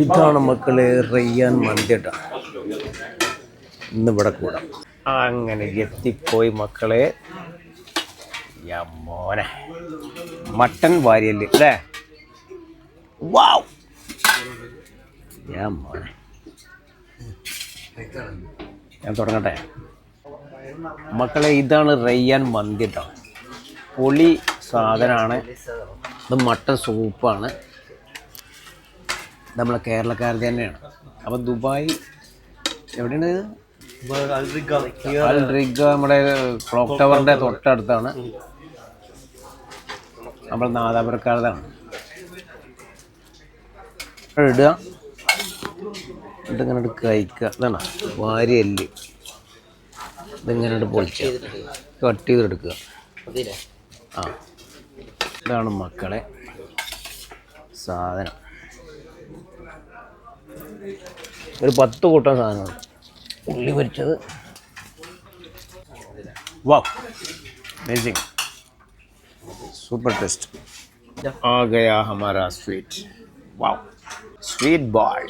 ഇതാണ് മക്കളെ റയ്യാൻ മന്തിട്ട. ഇന്ന് ഇവിടെ കൂടാം. അങ്ങനെ എത്തിപ്പോയി മക്കളെ. മോനെ. മട്ടൻ വാരിയൽ അല്ലേ? വാവ്. മോനെ. ഞാൻ തുടങ്ങട്ടെ. മക്കളെ ഇതാണ് റയ്യാൻ മന്തി പൊളി സാധനമാണ് ഇത് മട്ടൻ സൂപ്പാണ്. നമ്മളെ കേരളക്കാർ തന്നെയാണ്. അപ്പം ദുബായ് എവിടെയാണ് ഇത്? നമ്മുടെ ക്ലോക്ക് ടവറിന്റെ തൊട്ടടുത്താണ്. നമ്മൾ നാദാപുരക്കാരതാണ് ഇടുക. എടുത്ത് കഴിക്കുക. അതാണ് വാരി അല്ല. ഇതിങ്ങനെ പൊളിച്ച്. കട്ട് ചെയ്തെടുക്കുക. ആ. ഇതാണ് മക്കളെ സാധനം. ഒരു പത്ത് കൂട്ടം സാധനമുണ്ട് ഉള്ളി പൊരിച്ചത്. വാ അമേസിംഗ് സൂപ്പർ ടേസ്റ്റ് ആ ഗയാ ഹമാരാ സ്വീറ്റ് വാ സ്വീറ്റ് ബോയ്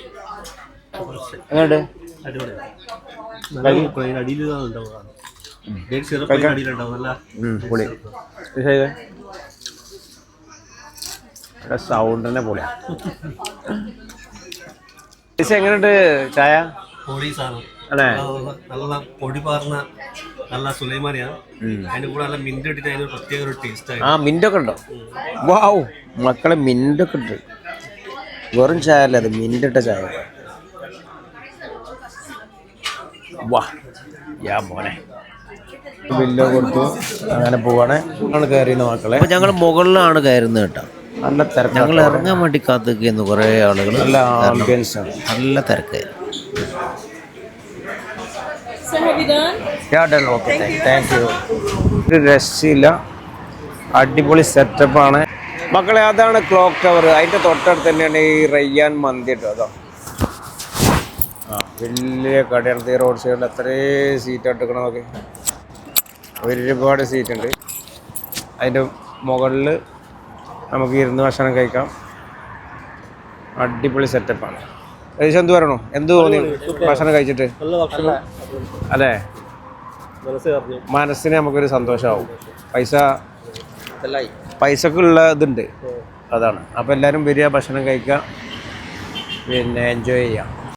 എങ്ങോട്ട് പൊളി. സൗണ്ട് ചേച്ചി എങ്ങനെയുണ്ട് ചായ? പൊടി സാധനം. അല്ലേ? നല്ല പൊടി പാർന്ന നല്ല സുലൈമാനിയാണ്. അതിന്റെ കൂടെ നല്ല മിന്റ് ഇട്ടിട്ട് അതിന് പ്രത്യേക ഒരു ടേസ്റ്റ് ആ ഒക്കെ ഉണ്ടോ? വാവ് മക്കളെ മിന്റൊക്കെ ഉണ്ട്. വെറും ചായ അല്ല അത് മിന്റിട്ട ചായ. വാ യാ മോനെ. ബില്ല് കൊടുത്തു. അങ്ങനെ പോവാണ്. ഞങ്ങൾ കയറിയുന്ന മക്കളെ. ഞങ്ങൾ മുകളിലാണ് കയറുന്നത് കേട്ടോ. നല്ല തിരക്ക് ഞങ്ങൾ ഇറങ്ങാൻ വേണ്ടി കാത്തുനിൽക്കുന്നു കുറേ ആളുകൾ നല്ല ആംബിയൻസ് ആണ്. നല്ല തിരക്ക്? ഓക്കെ താങ്ക് യു ഒരു രക്ഷയില്ല. അടിപൊളി സെറ്റപ്പാണ് മക്കളെ അതാണ് ക്ലോക്ക് ടവർ അതിന്റെ തൊട്ടടുത്ത് തന്നെയാണ് ഈ റയ്യാൻ മന്തി കേട്ടോ അതോ? ആ വലിയ കടയാണ് ഈ റോഡ് സൈഡിൽ എത്രയും സീറ്റ് എടുക്കണം നോക്കി. ഒരുപാട് സീറ്റ് ഉണ്ട്. അതിന്റെ മുകളിൽ നമുക്ക് ഇരുന്ന് ഭക്ഷണം കഴിക്കാം. അടിപൊളി സെറ്റപ്പാണ്. ഏകദേശം എന്ത് പറയണോ? എന്ത് തോന്നി ഭക്ഷണം കഴിച്ചിട്ട്? അല്ലേ? മനസ്സിന് നമുക്കൊരു സന്തോഷമാവും. പൈസ പൈസക്കുള്ള ഇതുണ്ട്. അതാണ്. അപ്പോൾ എല്ലാവരും വരിക ഭക്ഷണം കഴിക്കുക പിന്നെ എൻജോയ് ചെയ്യാം